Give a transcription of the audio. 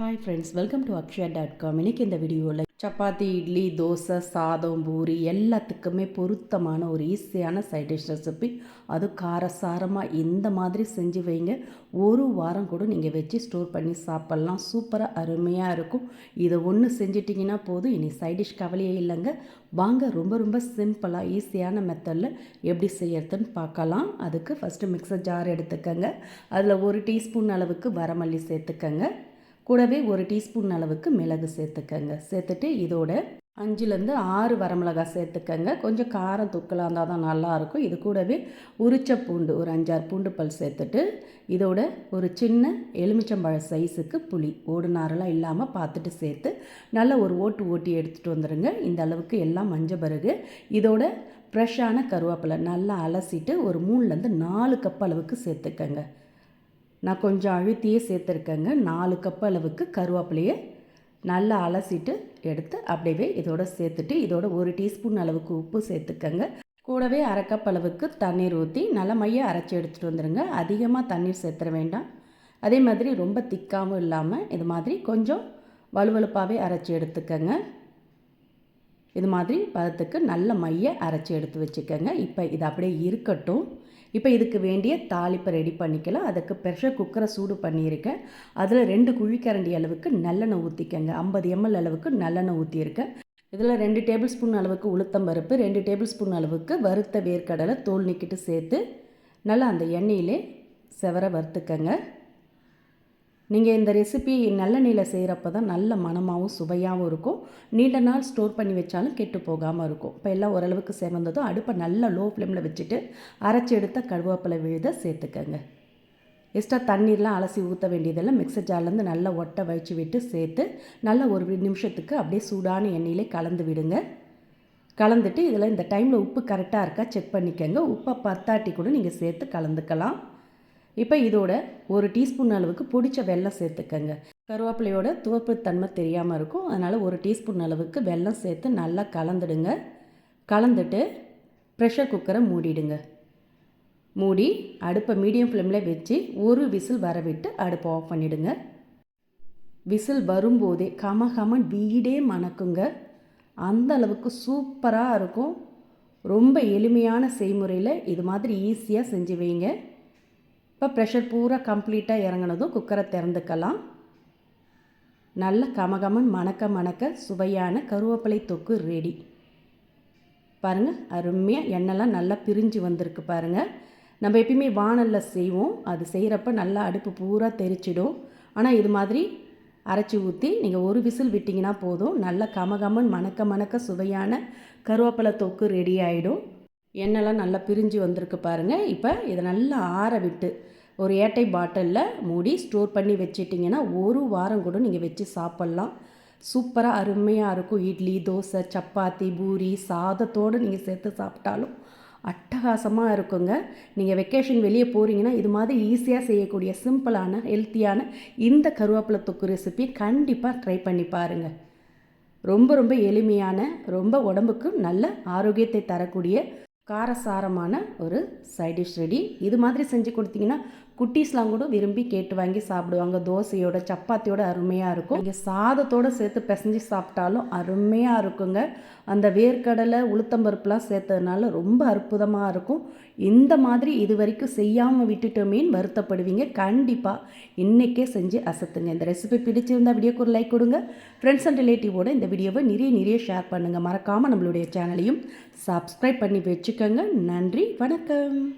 Hi friends welcome to Akshaya dot com இன்றைக்கி இந்த வீடியோவில் சப்பாத்தி இட்லி தோசை சாதம் பூரி எல்லாத்துக்குமே பொருத்தமான ஒரு ஈஸியான சைட் டிஷ் ரெசிபி அது காரசாரமாக இந்த மாதிரி செஞ்சு வைங்க. ஒரு வாரம் கூட நீங்கள் வச்சு ஸ்டோர் பண்ணி சாப்பிட்லாம். சூப்பராக அருமையாக இருக்கும். இதை ஒன்று செஞ்சிட்டிங்கன்னா போதும். இனி சைட் டிஷ் கவலையே இல்லைங்க. வாங்க ரொம்ப ரொம்ப சிம்பிளாக ஈஸியான மெத்தடில் எப்படி செய்யறதுன்னு பார்க்கலாம். அதுக்கு ஃபஸ்ட்டு மிக்சர் ஜார் எடுத்துக்கோங்க. அதில் ஒரு டீஸ்பூன் அளவுக்கு வரமல்லி சேர்த்துக்கங்க. கூடவே ஒரு டீஸ்பூன் அளவுக்கு மிளகு சேர்த்துக்கங்க. சேர்த்துட்டு இதோட அஞ்சுலேருந்து ஆறு வரமிளகாய் சேர்த்துக்கங்க. கொஞ்சம் காரம் தூக்கலாக இருந்தால் தான் நல்லாயிருக்கும் இது கூடவே உரிச்ச பூண்டு ஒரு அஞ்சாறு பூண்டு பல் சேர்த்துட்டு இதோட ஒரு சின்ன எலுமிச்சம்பழ சைஸுக்கு புளி ஓடுநாரெல்லாம் இல்லாமல் பார்த்துட்டு சேர்த்து நல்லா ஒரு ஓட்டு ஓட்டி எடுத்துகிட்டு வந்துடுங்க இந்த அளவுக்கு எல்லாம் மஞ்ச பிறகு இதோட ஃப்ரெஷ்ஷான கருவேப்பிலை நல்லா அலசிட்டு ஒரு மூணுலேருந்து நாலு கப் அளவுக்கு சேர்த்துக்கங்க. நான் கொஞ்சம் அழுத்தியே சேர்த்துருக்கேங்க. நாலு கப் அளவுக்கு கருவேப்பிலையை நல்லா அலசிட்டு எடுத்து அப்படியே இதோட சேர்த்துட்டு இதோட ஒரு டீஸ்பூன் அளவுக்கு உப்பு சேர்த்துக்கங்க. கூடவே அரை கப் அளவுக்கு தண்ணீர் ஊற்றி நல்ல மைய அரைச்சி எடுத்துகிட்டு வந்துடுங்க அதிகமாக தண்ணீர் சேர்த்துற வேண்டாம். அதே மாதிரி ரொம்ப திக்காகவும் இல்லாமல் இது மாதிரி கொஞ்சம் வலுவலுப்பாகவே அரைச்சி எடுத்துக்கங்க. இது மாதிரி பதத்துக்கு நல்ல மைய அரைச்சி எடுத்து வச்சுக்கோங்க. இப்போ இது அப்படியே இருக்கட்டும். இப்போ இதுக்கு வேண்டிய தாளிப்பை ரெடி பண்ணிக்கலாம். அதுக்கு ப்ரெஷர் குக்கரை சூடு பண்ணியிருக்கேன். அதில் ரெண்டு குழிக்கரண்டி அளவுக்கு நல்லெண்ணெய் ஊற்றிக்கங்க ஐம்பது எம்எல் அளவுக்கு நல்லெண்ணெய் ஊற்றியிருக்கேன் இதில் ரெண்டு டேபிள் ஸ்பூன் அளவுக்கு உளுத்தம் பருப்பு ரெண்டு டேபிள் ஸ்பூன் அளவுக்கு வறுத்த வேர்க்கடலை தோல் நிக்கிட்டு சேர்த்து நல்லா அந்த எண்ணெயிலே செவர வறுத்துக்கங்க. நீங்கள் இந்த ரெசிபி நல்லெண்ணெயில் செய்கிறப்ப தான் நல்ல மனமாகவும் சுவையாகவும் இருக்கும். நீண்ட நாள் ஸ்டோர் பண்ணி வச்சாலும் கெட்டு போகாமல் இருக்கும். இப்போ எல்லாம் ஓரளவுக்கு சேர்ந்ததும் அடுப்பை நல்லா லோ ஃப்ளேமில் வச்சுட்டு அரைச்சி எடுத்த கருவேப்பிலை விழுத சேர்த்துக்கங்க. எக்ஸ்ட்ரா தண்ணீர்லாம் அலசி ஊற்ற வேண்டியதெல்லாம் மிக்சர் ஜார்லேருந்து நல்லா ஒட்டை வச்சு விட்டு சேர்த்து நல்லா ஒரு நிமிஷத்துக்கு அப்படியே சூடான எண்ணெயிலே கலந்து விடுங்க. கலந்துட்டு இதில் இந்த டைமில் உப்பு கரெக்டாக இருக்கா செக் பண்ணிக்கோங்க. உப்பை பத்தாட்டி கூட நீங்கள் சேர்த்து கலந்துக்கலாம். இப்போ இதோட ஒரு டீஸ்பூன் அளவுக்கு பிடிச்ச வெல்லம் சேர்த்துக்கங்க. கருவேப்பிலையோட துவப்பு தன்மை தெரியாமல் இருக்கும். அதனால் ஒரு டீஸ்பூன் அளவுக்கு வெல்லம் சேர்த்து நல்லா கலந்துடுங்க. கலந்துட்டு ப்ரெஷர் குக்கரை மூடிடுங்க. மூடி அடுப்பை மீடியம் ஃப்ளேமில் வச்சு ஒரு விசில் வர விட்டு அடுப்பை ஆஃப் பண்ணிவிடுங்க விசில் வரும்போதே கம கமன் வீடே மணக்குங்க. அந்த அளவுக்கு சூப்பராக இருக்கும். ரொம்ப எளிமையான செய்முறையில் இது மாதிரி ஈஸியாக செஞ்சு வைங்க. இப்போ ப்ரெஷர் பூரா கம்ப்ளீட்டாக இறங்கினதும் குக்கரை திறந்துக்கலாம். நல்ல கமகமன் மணக்க மணக்க சுவையான கருவேப்பிலை தொக்கு ரெடி பாருங்கள் அருமையாக எண்ணெய்லாம் நல்லா பிரிஞ்சு வந்திருக்கு பாருங்கள் நம்ம எப்பயுமே வானலில் செய்வோம். அது செய்கிறப்ப நல்லா அடுப்பு பூரா தெரிச்சிடும். ஆனால் இது மாதிரி அரைச்சி ஊற்றி நீங்கள் ஒரு விசில் விட்டிங்கன்னா போதும். நல்ல கமகமன் மணக்க மணக்க சுவையான கருவேப்பிலை தொக்கு ரெடி ஆகிடும் எண்ணெய்லாம் நல்லா பிரிஞ்சு வந்திருக்கு பாருங்கள் இப்போ இதை நல்லா ஆற விட்டு ஒரு ஏட்டை பாட்டிலில் மூடி ஸ்டோர் பண்ணி வச்சிட்டிங்கன்னா ஒரு வாரம் கூட நீங்கள் வச்சு சாப்பிட்லாம். சூப்பராக அருமையாக இருக்கும். இட்லி தோசை சப்பாத்தி பூரி சாதத்தோடு நீங்கள் சேர்த்து சாப்பிட்டாலும் அட்டகாசமாக இருக்குங்க. நீங்கள் வெக்கேஷன் வெளியே போகிறீங்கன்னா இது மாதிரி ஈஸியாக செய்யக்கூடிய சிம்பிளான ஹெல்த்தியான இந்த கருவேப்பிலை தொக்கு ரெசிபி கண்டிப்பாக ட்ரை பண்ணி பாருங்கள் ரொம்ப ரொம்ப எளிமையான ரொம்ப உடம்புக்கு நல்ல ஆரோக்கியத்தை தரக்கூடிய காரசாரமான ஒரு சைட் டிஷ் ரெடி இது மாதிரி செஞ்சு கொடுத்தீங்கன்னா குட்டீஸ்லாம் கூட விரும்பி கேட்டு வாங்கி சாப்பிடுவாங்க. தோசையோட சப்பாத்தியோட அருமையாக இருக்கும். இங்கே சாதத்தோடு சேர்த்து பிசைஞ்சு சாப்பிட்டாலும் அருமையாக இருக்குங்க. அந்த வேர்க்கடலை உளுத்தம்பருப்புலாம் சேர்த்ததுனால ரொம்ப அற்புதமாக இருக்கும். இந்த மாதிரி இது வரைக்கும் செய்யாமல் விட்டுட்டோமேன்னு வருத்தப்படுவீங்க. கண்டிப்பாக இன்றைக்கே செஞ்சு அசத்துங்க. இந்த ரெசிபி பிடிச்சிருந்தால் வீடியோக்கு ஒரு லைக் கொடுங்க. ஃப்ரெண்ட்ஸ் அண்ட் ரிலேட்டிவோட இந்த வீடியோவை நிறைய நிறைய ஷேர் பண்ணுங்கள் மறக்காமல் நம்மளுடைய சேனலையும் சப்ஸ்கிரைப் பண்ணி வச்சுக்கோங்க. நன்றி வணக்கம்.